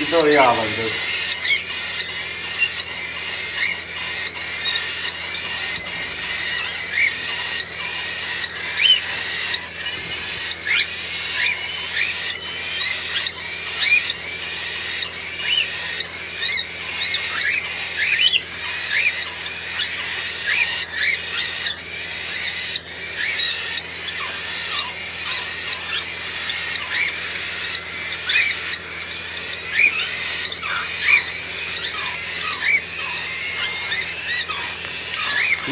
Bir de oraya alabiliriz.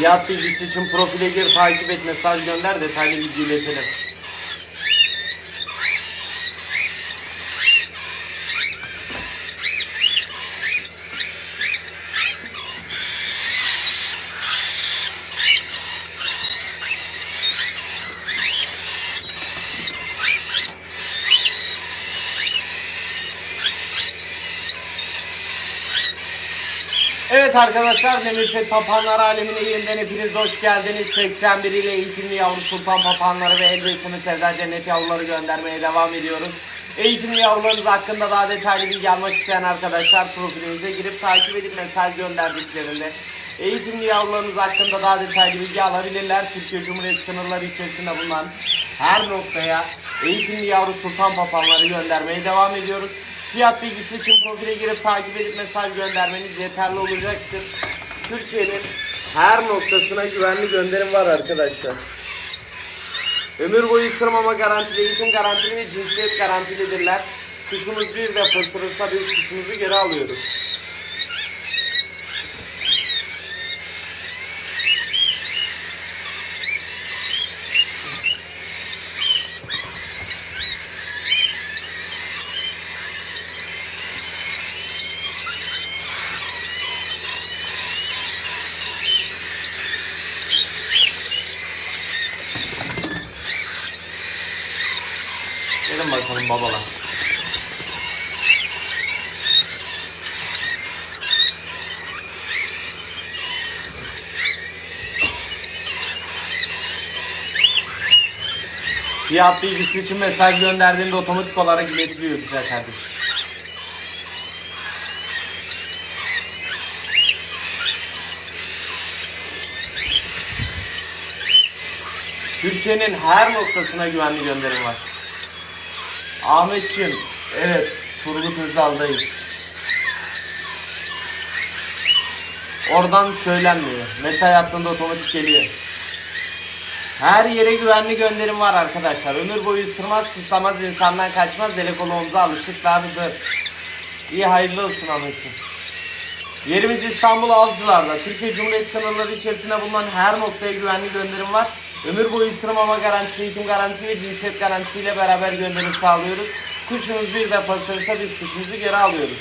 Fiyat bilgisi için profile gir, takip et, mesaj gönder, detaylı bilgi iletelim. Evet arkadaşlar Demirpet Papağanlar alemine yeniden hepiniz hoş geldiniz. 81 ile eğitimli yavru sultan papağanları ve el besleme sevda cennet yavruları göndermeye devam ediyoruz. Eğitimli yavrularınız hakkında daha detaylı bilgi almak isteyen arkadaşlar profilimize girip takip edip mesaj gönderdiklerinde eğitimli yavrularınız hakkında daha detaylı bilgi alabilirler. Türkiye Cumhuriyeti sınırları içerisinde bulunan her noktaya eğitimli yavru sultan papağanları göndermeye devam ediyoruz. Fiyat bilgisi için profile girip takip edip mesaj göndermeniz yeterli olacaktır. Türkiye'nin her noktasına güvenli gönderim var arkadaşlar. Ömür boyu ısırmama garantili, eğitim garantili ve cinsiyet garantilidirler. Kuşumuz bir defa ısırırsa biz kuşumuzu geri alıyoruz. Gelin bakalım babalar. Fiyat bilgisi için mesaj gönderdiğinde otomatik olarak iletiliyor güzel kardeşim. Türkiye'nin her noktasına güvenli gönderim var. Ahmetciğim, evet Turgut Özal'dayız. Oradan söylenmiyor. Mesaj hattında otomatik geliyor. Her yere güvenli gönderim var arkadaşlar. Ömür boyu ısırmaz, tıslamaz, insandan kaçmaz. Deli kolu omuza alışıklardır. İyi hayırlı olsun Ahmetciğim. Yerimiz İstanbul Avcılar'da. Türkiye Cumhuriyeti sınırları içerisinde bulunan her noktaya güvenli gönderim var. Ömür boyu ısırmama garantisi, eğitim garantisi ve cinsiyet garantisiyle beraber gönderim sağlıyoruz. Kuşunuz bir defa ısırırsa biz kuşumuzu geri alıyoruz.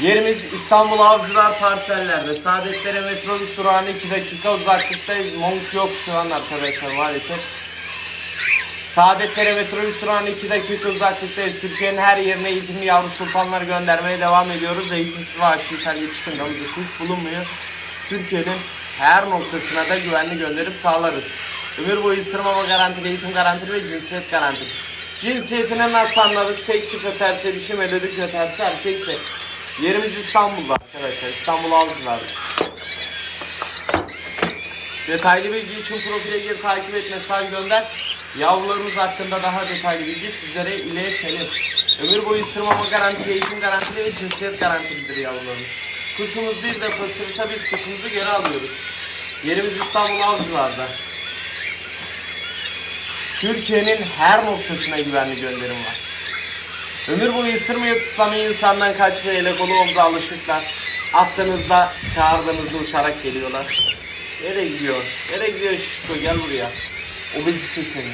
Yerimiz İstanbul Avcılar parsellerde. Saadetlere metrobüs durağına 2 dakika uzaklıktayız. Monk yok şu an arkadaşlar maalesef. Saadetlere metrobüs durağına 2 dakika uzaklıktayız. Türkiye'nin her yerine eğitimli yavru sultanlar göndermeye devam ediyoruz. Eğitimsiz ve aşı ithal yetişkin damızlı kuş bulunmuyor. Türkiye'nin her noktasına da güvenli gönderip sağlarız. Ömür boyu ısırmama garantili, eğitim garantili ve cinsiyet garantili. Cinsiyetine nasıl anlarız? Tek tip öterse dişi, melodik öterse erkektir. Yerimiz İstanbul'da arkadaşlar. İstanbul Avcılar. Detaylı bilgi için profile gir, takip et, mesaj gönder. Yavrularımız hakkında daha detaylı bilgi sizlere iletelim. Ömür boyu ısırmama garantili, eğitim garantili ve cinsiyet garantilidir yavrularımız. Kuşumuz bir defa ısırırsa biz kuşumuzu geri alıyoruz. Yerimiz İstanbul Avcılar'da. Türkiye'nin her noktasına güvenli gönderim var. Ömür boyu ısırmaya tıslamayı insandan kaçmaya ele kolu omza alışıklar. Attığınızda çağırdığınızda uçarak geliyorlar. Nereye gidiyor? Nereye gidiyor Şişko gel buraya. Obezite seni.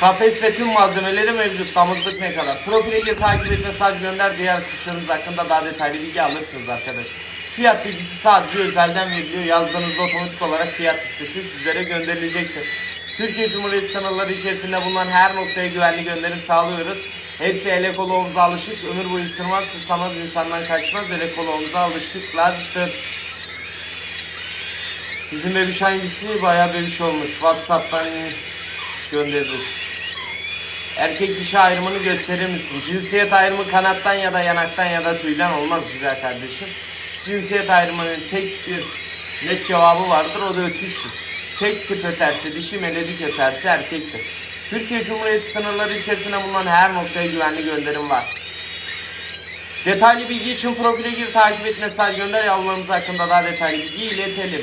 Kafes ve tüm malzemeleri mevcut. Damızlık ne kadar? Profile takip et mesaj gönder. Diğer kuşlarınız hakkında daha detaylı bilgi alırsınız arkadaşlar. Fiyat bilgisi sadece özelden veriliyor. Yazdığınızda otomatik olarak fiyat listesi sizlere gönderilecektir. Türkiye Cumhuriyeti sınırları içerisinde bulunan her noktaya güvenli gönderim sağlıyoruz. Hepsi ele kolu alışık. Ömür boyu ısırmaz, tıslamaz, insandan kaçmaz. Ele kolu omuza alışıklardır. Bizim bebiş hangisi? Bayağı bebiş olmuş. Whatsapp'tan göndeririz. Erkek dişi ayrımını gösterir misin? Cinsiyet ayrımı kanattan ya da yanaktan ya da tüyden olmaz güzel kardeşim. Cinsiyet ayrımının tek bir net cevabı vardır o da ötüştür. Tek tip öterse dişi meledik öterse erkektir. Türkiye Cumhuriyeti sınırları içerisinde bulunan her noktaya güvenli gönderim var. Detaylı bilgi için profile gir, takip et, mesaj gönder. Yavrularımız hakkında daha detaylı bilgi iletelim.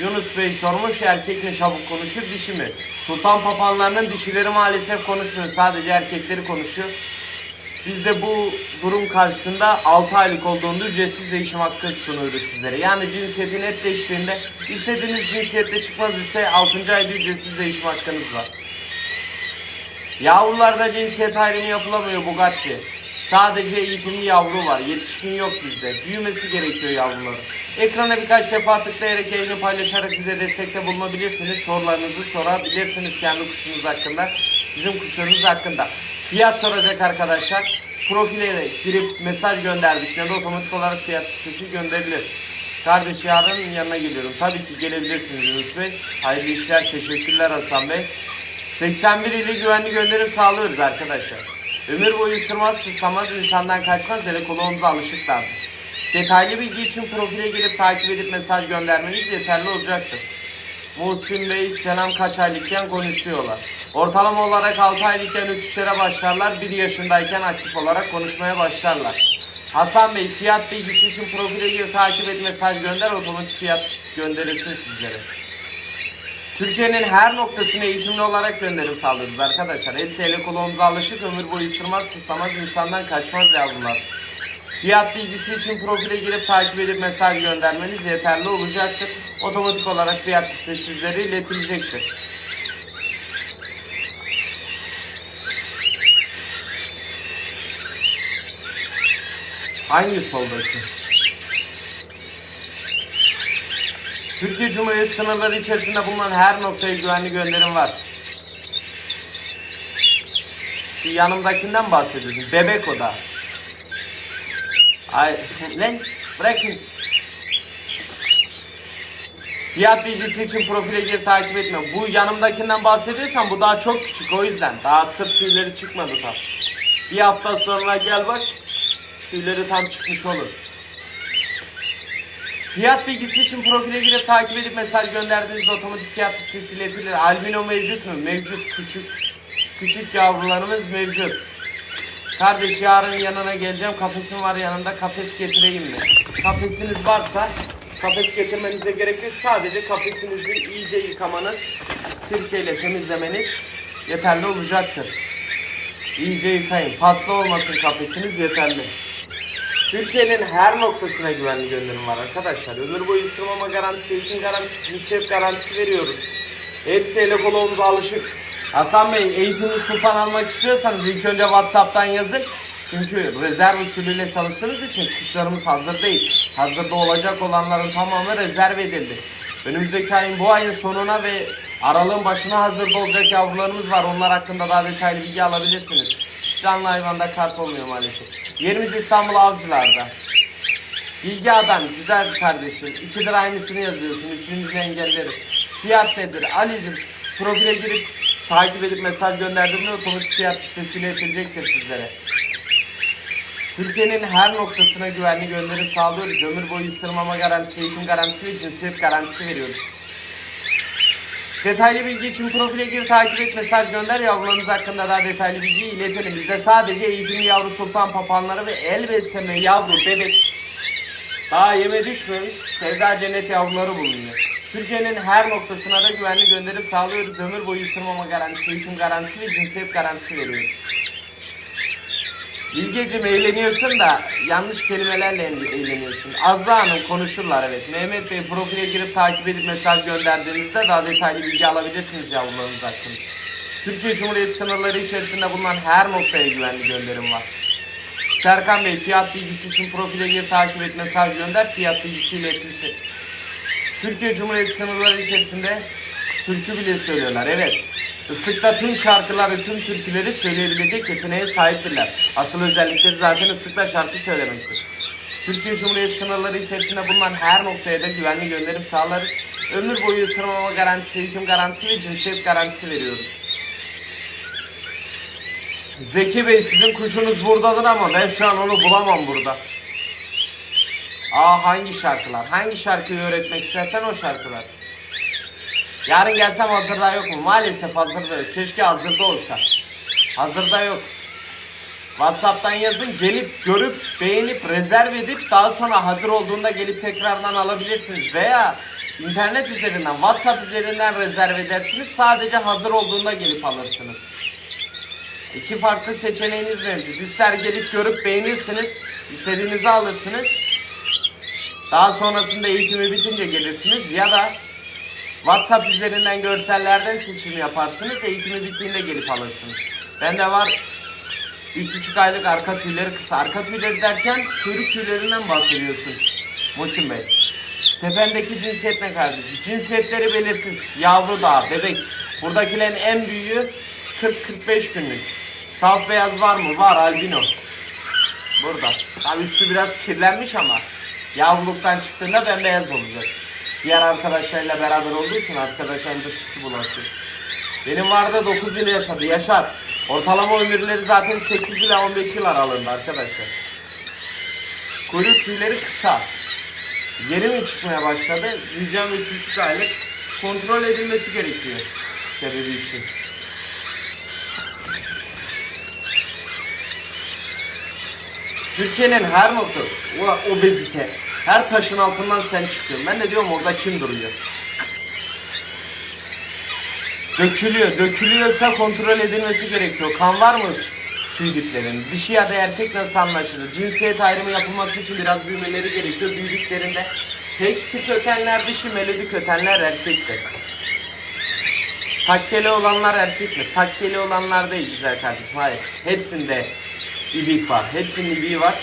Yunus Bey sormuş, erkek mi çabuk konuşur, dişi mi? Sultan papağanlarının dişileri maalesef konuşmuyor, sadece erkekleri konuşuyor. Biz de bu durum karşısında 6 aylık olduğunda ücretsiz değişim hakkı sunuyoruz sizlere. Yani cinsiyeti net değiştiğinde istediğiniz cinsiyette çıkmaz ise 6. ayda ücretsiz değişim hakkınız var. Yavrularda cinsiyet ayrımı yapılamıyor Bugatti. Sadece eğitimli yavru var. Yetişkin yok bizde. Büyümesi gerekiyor yavruların. Ekrana birkaç defa tıklayarak yayını paylaşarak bize destekte bulunabilirsiniz. Sorularınızı sorabilirsiniz kendi kuşunuz hakkında. Bizim kuşlarımız hakkında. Fiyat soracak arkadaşlar. Profile girip mesaj gönderdiklerinde otomatik olarak fiyat listesi gönderilir. Kardeş yarın yanına geliyorum. Tabii ki gelebilirsiniz Yunus Bey. Hayırlı işler. Teşekkürler Hasan Bey. 81 ile güvenli gönderim sağlıyoruz arkadaşlar. Ömür boyu ısırmaz, tıslamaz, insandan kaçmaz, hele kolu omuza alışıklardır. Detaylı bilgi için profile girip takip edip mesaj göndermeniz yeterli olacaktır. Muhsin Bey selam kaç aylıkken konuşuyorlar. Ortalama olarak 6 aylıkken ötüşlere başlarlar, 1 yaşındayken aktif olarak konuşmaya başlarlar. Hasan Bey fiyat bilgisi için profile gir takip et mesaj gönder otomatik fiyat gönderilsin sizlere. Türkiye'nin her noktasına eğitimli olarak gönderim sağlıyoruz arkadaşlar. Hepsi ele kolu omuza alışık, ömür boyu ısırmaz, tıslamaz, insandan kaçmaz yavrular. Fiyat bilgisi için profile girip takip edip mesaj göndermeniz yeterli olacaktır. Otomatik olarak fiyat listesi sizlere iletilecektir. Hangi soldaki? Türkiye Cumhuriyeti sınırları içerisinde bulunan her noktaya güvenli gönderim var. Şu yanımdakinden bahsediyorsun. Bebek o da. Ay lan bırakın. Fiyat bilgisi için profile gir takip etme. Bu yanımdakinden bahsediyorsan bu daha çok küçük o yüzden. Daha sırt tüyleri çıkmadı tam. Bir hafta sonra gel bak tüyleri tam çıkmış olur. Fiyat bilgisi için profile girip takip edip mesaj gönderdiğinizde otomatik fiyat listesi iletilir. Albino mevcut mu? Mevcut. Küçük küçük yavrularımız mevcut. Kardeş yarın yanına geleceğim. Kafesim var yanında. Kafes getireyim mi? Kafesiniz varsa kafes getirmenize gerek yok. Sadece kafesinizi iyice yıkamanız, sirkeyle temizlemeniz yeterli olacaktır. İyice yıkayın. Paslı olmasın kafesiniz yeterli. Türkiye'nin her noktasına güvenli gönderim var arkadaşlar. Ömür boyu ısırmama garantisi, eğitim garantisi, cinsiyet garantisi veriyoruz. Hepsi ele kolu omuza alışık. Hasan Bey eğitimi sultan almak istiyorsanız ilk önce Whatsapp'tan yazın. Çünkü rezerv usulüyle çalıştığımız için kuşlarımız hazır değil. Hazırda olacak olanların tamamı rezerv edildi. Önümüzdeki ayın bu ayın sonuna ve aralığın başına hazırda olacak yavrularımız var. Onlar hakkında daha detaylı bilgi alabilirsiniz. Canlı hayvanda kart olmuyor maalesef. Yerimiz İstanbul Avcılar'da. Bilgi adam, güzel kardeşim. İkidir aynısını yazıyorsun, üçüncünü engelleriz. Fiyat nedir? Ali'cim profile girip takip edip mesaj gönderdiğimde otomatik fiyat listesiyle etilecektir sizlere. Türkiye'nin her noktasına güvenli gönderim sağlıyoruz. Ömür boyu ısırmama garantisi, eğitim garantisi ve cinsiyet garantisi veriyoruz. Detaylı bilgi için profile gir, takip et, mesaj gönder. Yavrularınız hakkında daha detaylı bilgi iletelim. Bizde sadece eğitimli yavru sultan papağanları ve el besleme yavru bebek daha yeme düşmemiş sevda cennet yavruları bulunuyor. Türkiye'nin her noktasına da güvenli gönderim sağlıyoruz. Ömür boyu ısırmama garantisi, eğitim garantisi ve cinsiyet garantisi veriyoruz. Bilgeciğim eğleniyorsun da yanlış kelimelerle eğleniyorsun. Azza Hanım konuşurlar evet. Mehmet Bey profile girip takip edip mesaj gönderdiğinizde daha detaylı bilgi alabilirsiniz yavrularınız hakkında. Türkiye Cumhuriyeti sınırları içerisinde bulunan her noktaya güvenli gönderim var. Serkan Bey fiyat bilgisi için profile gir takip et mesaj gönder fiyat bilgisiyle etkisi. Türkiye Cumhuriyeti sınırları içerisinde türkü bile söylüyorlar evet. Islıkta tüm şarkıları, tüm türküleri söyleyebilecek yeteneğe sahiptirler. Asıl özellikleri zaten ıslıkta şarkı söylemektir. Türkiye Cumhuriyeti sınırları içerisinde bulunan her noktaya da güvenli gönderim sağlarız. Ömür boyu ısırmama garantisi, hüküm garantisi ve cinsiyet garantisi veriyoruz. Zeki Bey sizin kuşunuz buradadır ama ben şu an onu bulamam burada. Aa hangi şarkılar? Hangi şarkıyı öğretmek istersen o şarkılar. Yarın gelsem hazırda yok mu? Maalesef hazırda yok. Keşke hazırda olsa. Hazırda yok. Whatsapp'tan yazın gelip görüp beğenip rezerv edip daha sonra hazır olduğunda gelip tekrardan alabilirsiniz veya internet üzerinden WhatsApp üzerinden rezerv edersiniz sadece hazır olduğunda gelip alırsınız. İki farklı seçeneğiniz mevcut. İster gelip görüp beğenirsiniz, istediğinizi alırsınız. Daha sonrasında eğitimi bitince gelirsiniz ya da WhatsApp üzerinden görsellerden seçim yaparsınız. Eğitimi bittiğinde gelip alırsınız. Bende var 3,5 aylık arka tüyleri kısa. Arka tüyleri derken kuyruk tüylerinden bahsediyorsun. Muhsin Bey. Tependeki cinsiyet ne kardeşim? Cinsiyetleri belirsiz. Yavru da, bebek. Buradakilerin en büyüğü 40-45 günlük. Saf beyaz var mı? Var albino. Burada. Tabi üstü biraz kirlenmiş ama yavruluktan çıktığında bembeyaz olacak. Diğer arkadaşlarıyla beraber olduğu için arkadaşların dışkısı bulaşıyor. Benim vardı 9 yıl yaşadı. Yaşar. Ortalama ömürleri zaten 8 ile 15 yıl aralığında arkadaşlar. Kuyruk tüyleri kısa. Yeni mi çıkmaya başladı? Diyeceğim 3,5 aylık kontrol edilmesi gerekiyor sebebi için. Türkiye'nin her notu, o obezite, her taşın altından sen çıkıyorsun. Ben de diyorum orada kim duruyor? Dökülüyor. Dökülüyorsa kontrol edilmesi gerekiyor. Kan var mı tüy diplerinin? Dişi ya da erkek nasıl anlaşılır? Cinsiyet ayrımı yapılması için biraz büyümeleri gerekiyor. Büyüdüklerinde tek tip ötenler dişi, melodik ötenler erkektir. Takkeli olanlar erkek mi? Takkeli olanlar değil güzel kardeşim. Hayır. Hepsinde ibik var. Hepsinin ibiği var.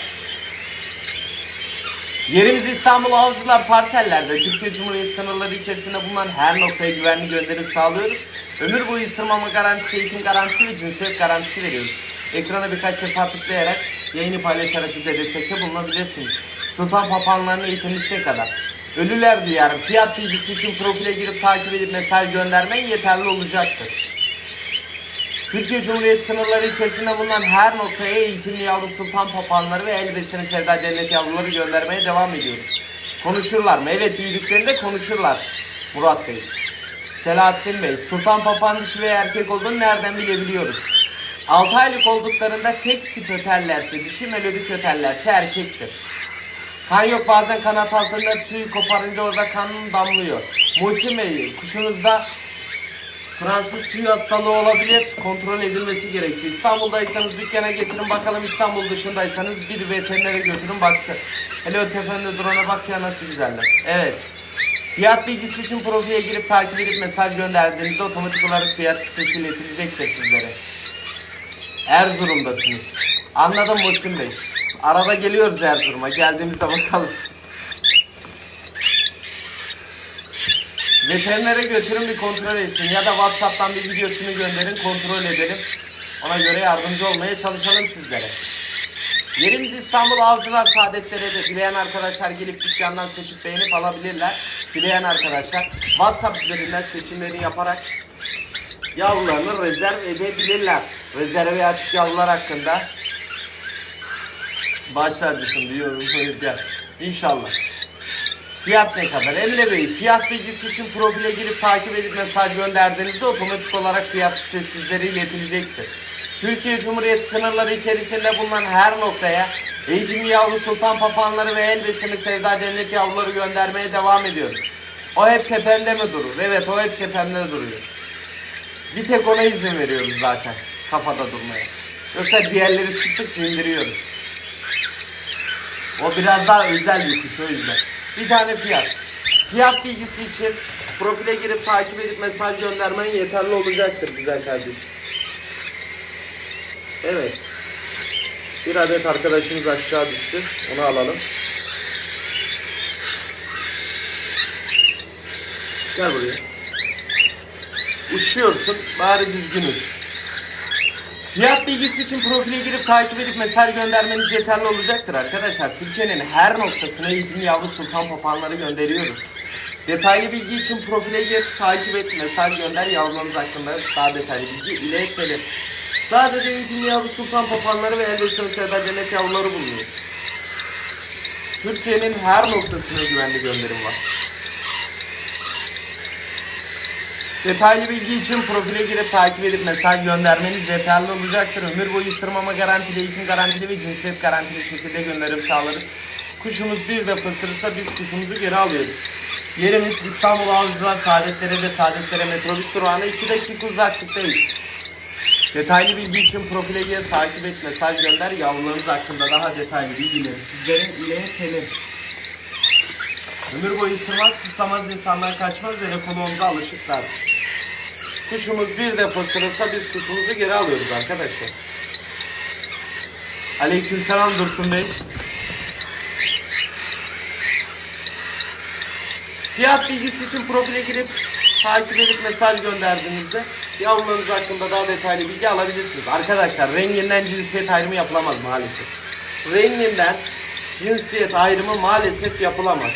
Yerimiz İstanbul Avcılar parsellerde Türkiye Cumhuriyeti sınırları içerisinde bulunan her noktaya güvenli gönderim sağlıyoruz. Ömür boyu ısırmama garantisi, eğitim garantisi ve cinsiyet garantisi veriyoruz. Ekrana birkaç defa tıklayarak yayını paylaşarak bize destekte bulunabilirsiniz. Sultan papağanlarının eğitim kadar. Ölüler diyarı fiyat bilgisi için profile girip takip edip mesaj göndermen yeterli olacaktır. Türkiye Cumhuriyeti sınırları içerisinde bulunan her noktaya eğitimli yavru sultan papağanları ve el besini sevda cennet yavruları göndermeye devam ediyoruz. Konuşurlar mı? Evet büyüdüklerinde konuşurlar. Murat Bey. Selahattin Bey. Sultan papağan dişi ve erkek olduğunu nereden bilebiliyoruz? 6 aylık olduklarında tek tip öterlerse, dişi melodik öterlerse erkektir. Kan yok bazen kanat altında tüy koparınca orada kan damlıyor. Muhsin Bey kuşunuzda Fransız tüy hastalığı olabilir. Kontrol edilmesi gerekiyor. İstanbul'daysanız dükkana getirin bakalım. İstanbul dışındaysanız bir veterinere götürün baksın. Hele o tepende durana bak ya nasıl güzeller. Evet. Fiyat bilgisi için profile girip takip edip mesaj gönderdiğinizde otomatik olarak fiyat listesi iletilecektir sizlere. Erzurum'dasınız. Anladım Muhsin Bey. Arada geliyoruz Erzurum'a. Geldiğimizde bakalım. Veterinere götürün bir kontrol etsin ya da Whatsapp'tan bir videosunu gönderin kontrol edelim. Ona göre yardımcı olmaya çalışalım sizlere. Yerimiz İstanbul Avcılar Saadetleri de dileyen arkadaşlar gelip dükkandan seçip beğenip alabilirler. Dileyen arkadaşlar WhatsApp üzerinden seçimlerini yaparak yavrularını rezerv edebilirler. Rezerve açık yavrular hakkında başlar diyorum. İnşallah. Fiyat ne kadar? Emre Bey, fiyat bilgisi için profile girip takip edip mesaj gönderdiğinizde otomatik olarak fiyat sitesi sizlere iletilecektir. Türkiye Cumhuriyeti sınırları içerisinde bulunan her noktaya eğitimli yavru sultan papağanları ve el sevda cennet yavruları göndermeye devam ediyoruz. O hep tepemde mi durur? Evet o hep tepemde duruyor. Bir tek ona izin veriyoruz zaten kafada durmaya. Yoksa diğerleri çıktıkça indiriyoruz. O biraz daha özel bir kuş o yüzden. Bir tane fiyat. Fiyat bilgisi için profile girip takip edip mesaj göndermen yeterli olacaktır güzel kardeşim. Evet. Bir adet arkadaşımız aşağı düştü. Onu alalım. Gel buraya. uçuyorsun. Bari düzgün uç. Fiyat bilgisi için profile girip takip edip mesaj göndermeniz yeterli olacaktır arkadaşlar. Türkiye'nin her noktasına eğitimli yavru sultan papağanları gönderiyoruz. Detaylı bilgi için profile gir, takip et, mesaj gönder yavrularınız hakkında daha detaylı bilgi ile ekledim. Sadece eğitimli yavru sultan papağanları ve elde sevda cennet yavruları bulunuyor. Türkiye'nin her noktasına güvenli gönderim var. Detaylı bilgi için profile girip takip edip mesaj göndermeniz yeterli olacaktır. Ömür boyu ısırmama garantili, eğitim garantili ve cinsiyet garantili şekilde gönderim sağlarız. Kuşumuz bir defa ısırırsa biz kuşumuzu geri alıyoruz. Yerimiz İstanbul Avcılar Saadetlere ve Saadetlere metrobüs durağına 2 dakika uzaklıktayız. Detaylı bilgi için profile gir, takip et, mesaj gönder. Yavrularınız hakkında daha detaylı bilgileri sizlerin iletelim. Ömür boyu ısırmaz, tıslamaz, insanlar kaçmaz, yere koluğumuza alışıklar. Kuşumuz bir defa ısırırsa biz kuşumuzu geri alıyoruz arkadaşlar. Aleykümselam Dursun Bey. Fiyat bilgisi için profile girip takip edip mesaj gönderdiğinizde yavrularınız hakkında daha detaylı bilgi alabilirsiniz. Arkadaşlar renginden cinsiyet ayrımı yapılamaz maalesef. Renginden cinsiyet ayrımı maalesef yapılamaz.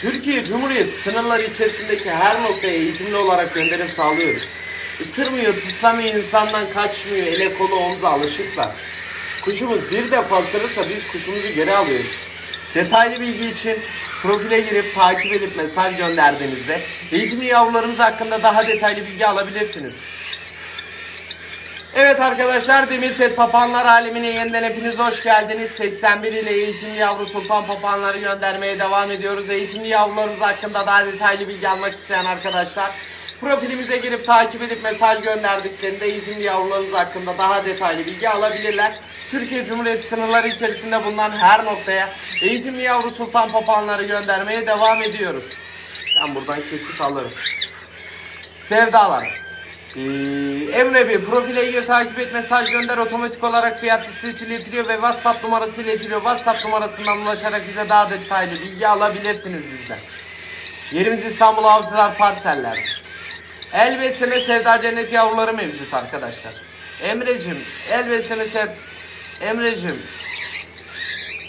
Türkiye Cumhuriyeti sınırları içerisindeki her noktaya eğitimli olarak gönderim sağlıyoruz. Isırmıyor, tıslamıyor, insandan kaçmıyor, ele kolu omza alışıklar. Kuşumuz bir defa ısırırsa biz kuşumuzu geri alıyoruz. Detaylı bilgi için profile girip takip edip mesaj gönderdiğinizde eğitimli yavrularımız hakkında daha detaylı bilgi alabilirsiniz. Evet arkadaşlar Demir Pet Papağanlar alemine yeniden hepiniz hoş geldiniz. 81 ile eğitimli yavru sultan papağanları göndermeye devam ediyoruz. Eğitimli yavrularımız hakkında daha detaylı bilgi almak isteyen arkadaşlar profilimize girip takip edip mesaj gönderdiklerinde eğitimli yavrularımız hakkında daha detaylı bilgi alabilirler. Türkiye Cumhuriyeti sınırları içerisinde bulunan her noktaya eğitimli yavru sultan papağanları göndermeye devam ediyoruz. Ben buradan kesip alırım. Sevdalar. Ee, Emre Bey profile gir takip et mesaj gönder otomatik olarak fiyat listesi iletiliyor ve WhatsApp numarası iletiliyor. WhatsApp numarasından ulaşarak bize daha detaylı bilgi alabilirsiniz bizden. Yerimiz İstanbul Avcılar Parseller. El besleme sevda cennet yavruları mevcut arkadaşlar. Emrecim el besleme sev... Emrecim.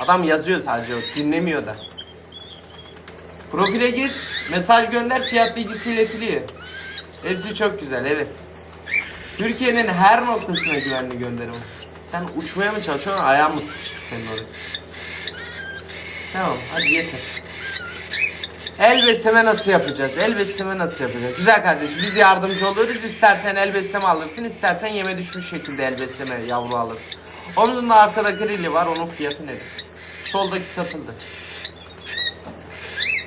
Adam yazıyor sadece o dinlemiyor da. Profile gir mesaj gönder fiyat bilgisi iletiliyor. Hepsi çok güzel evet. Türkiye'nin her noktasına güvenli gönderim. Sen uçmaya mı çalışıyorsun ayağın mı sıkıştı senin oraya? Tamam hadi yeter. El besleme nasıl yapacağız? El besleme nasıl yapacağız? Güzel kardeşim biz yardımcı oluyoruz. İstersen el besleme alırsın, istersen yeme düşmüş şekilde el besleme yavru alırsın. Onun da arkada grilli var, onun fiyatı nedir? Soldaki satıldı.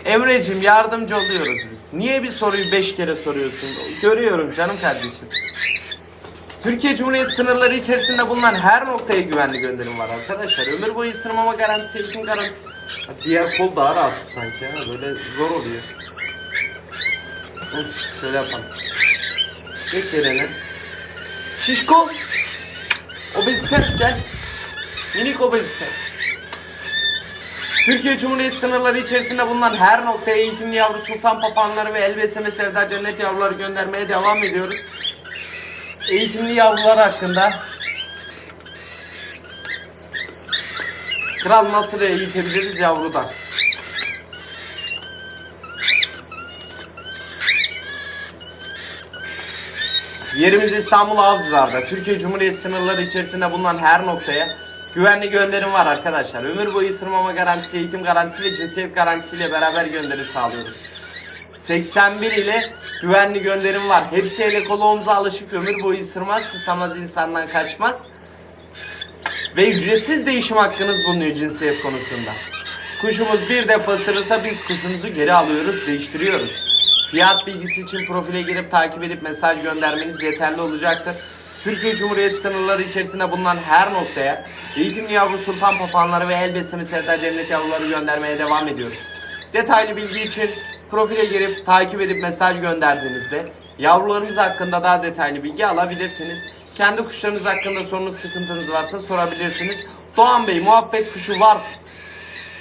Emre'cim yardımcı oluyoruz biz. Niye bir soruyu beş kere soruyorsun? Görüyorum canım kardeşim. Türkiye Cumhuriyeti sınırları içerisinde bulunan her noktaya güvenli gönderim var arkadaşlar. Ömür boyu ısırmama garantisi, eğitim garantisi. Diğer kol daha rahat sanki ha. Böyle zor oluyor. Hı, şöyle yapalım. Geç yerine. Şişko. Obezite gel. Minik obezite. Türkiye Cumhuriyeti sınırları içerisinde bulunan her noktaya eğitimli yavru sultan papağanları ve el besleme sevda cennet yavruları göndermeye devam ediyoruz. Eğitimli yavrular hakkında Kral nasıl eğitebiliriz yavrudan? Yerimiz İstanbul Avcılar'da. Türkiye Cumhuriyeti sınırları içerisinde bulunan her noktaya güvenli gönderim var arkadaşlar. Ömür boyu ısırmama garantisi, eğitim garantisi ve cinsiyet garantisiyle beraber gönderim sağlıyoruz. 81 ile güvenli gönderim var. Hepsi ele kolu omuza alışık ömür boyu ısırmaz, tısamaz insandan kaçmaz. Ve ücretsiz değişim hakkınız bulunuyor cinsiyet konusunda. Kuşumuz bir defa ısırırsa biz kuşumuzu geri alıyoruz, değiştiriyoruz. Fiyat bilgisi için profile girip takip edip mesaj göndermeniz yeterli olacaktır. Türkiye Cumhuriyeti sınırları içerisinde bulunan her noktaya eğitimli yavru sultan papağanları ve el besleme sevda cennet yavruları göndermeye devam ediyoruz. Detaylı bilgi için profile girip takip edip mesaj gönderdiğinizde yavrularınız hakkında daha detaylı bilgi alabilirsiniz. Kendi kuşlarınız hakkında sorunuz, sıkıntınız varsa sorabilirsiniz. Doğan Bey muhabbet kuşu var.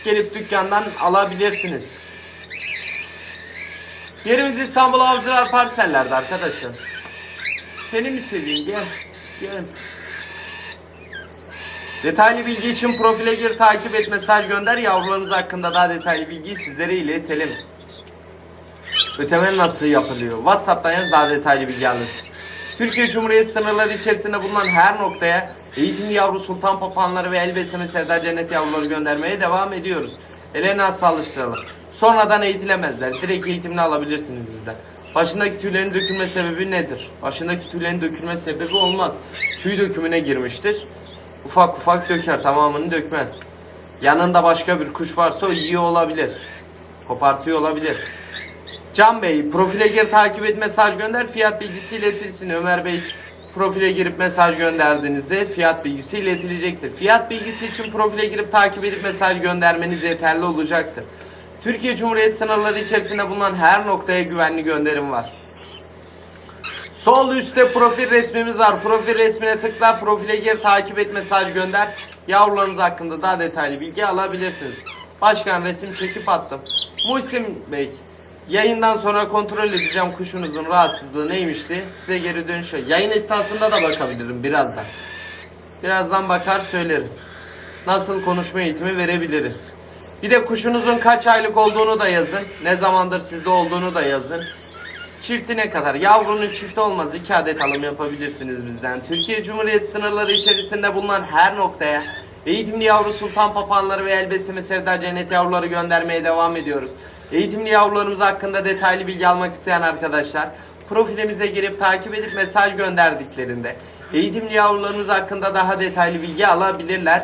Gelip dükkandan alabilirsiniz. Yerimiz İstanbul Avcılar Parsellerde arkadaşlar. Seni mi seveyim gel. Gel. Detaylı bilgi için profile gir, takip et, mesaj gönder. Yavrularınız hakkında daha detaylı bilgiyi sizlere iletelim. Ödeme nasıl yapılıyor? WhatsApp'tan yaz daha detaylı bilgi alırsın. Türkiye Cumhuriyeti sınırları içerisinde bulunan her noktaya eğitimli yavru sultan papağanları ve el besleme sevda cennet yavruları göndermeye devam ediyoruz. Ele nasıl alıştıralım? Sonradan eğitilemezler. Direkt eğitimini alabilirsiniz bizden. Başındaki tüylerin dökülme sebebi nedir? Başındaki tüylerin dökülme sebebi olmaz. Tüy dökümüne girmiştir. Ufak ufak döker, tamamını dökmez. Yanında başka bir kuş varsa o yiyor olabilir. Kopartıyor olabilir. Can Bey profile gir takip et mesaj gönder fiyat bilgisi iletilsin. Ömer Bey profile girip mesaj gönderdiğinizde fiyat bilgisi iletilecektir. Fiyat bilgisi için profile girip takip edip mesaj göndermeniz yeterli olacaktır. Türkiye Cumhuriyeti sınırları içerisinde bulunan her noktaya güvenli gönderim var. Sol üstte profil resmimiz var. Profil resmine tıkla, profile gir, takip et, mesaj gönder. Yavrularınız hakkında daha detaylı bilgi alabilirsiniz. Başkan resim çekip attım. Muhsin Bey, yayından sonra kontrol edeceğim kuşunuzun rahatsızlığı neymişti. Size geri dönüşe. Yayın esnasında da bakabilirim birazdan. Birazdan bakar söylerim. Nasıl konuşma eğitimi verebiliriz. Bir de kuşunuzun kaç aylık olduğunu da yazın. Ne zamandır sizde olduğunu da yazın. Çifti ne kadar? Yavrunun çifti olmaz. iki adet alım yapabilirsiniz bizden. Türkiye Cumhuriyeti sınırları içerisinde bulunan her noktaya eğitimli yavru sultan papağanları ve el besleme sevda cennet yavruları göndermeye devam ediyoruz. Eğitimli yavrularımız hakkında detaylı bilgi almak isteyen arkadaşlar profilimize girip takip edip mesaj gönderdiklerinde eğitimli yavrularımız hakkında daha detaylı bilgi alabilirler.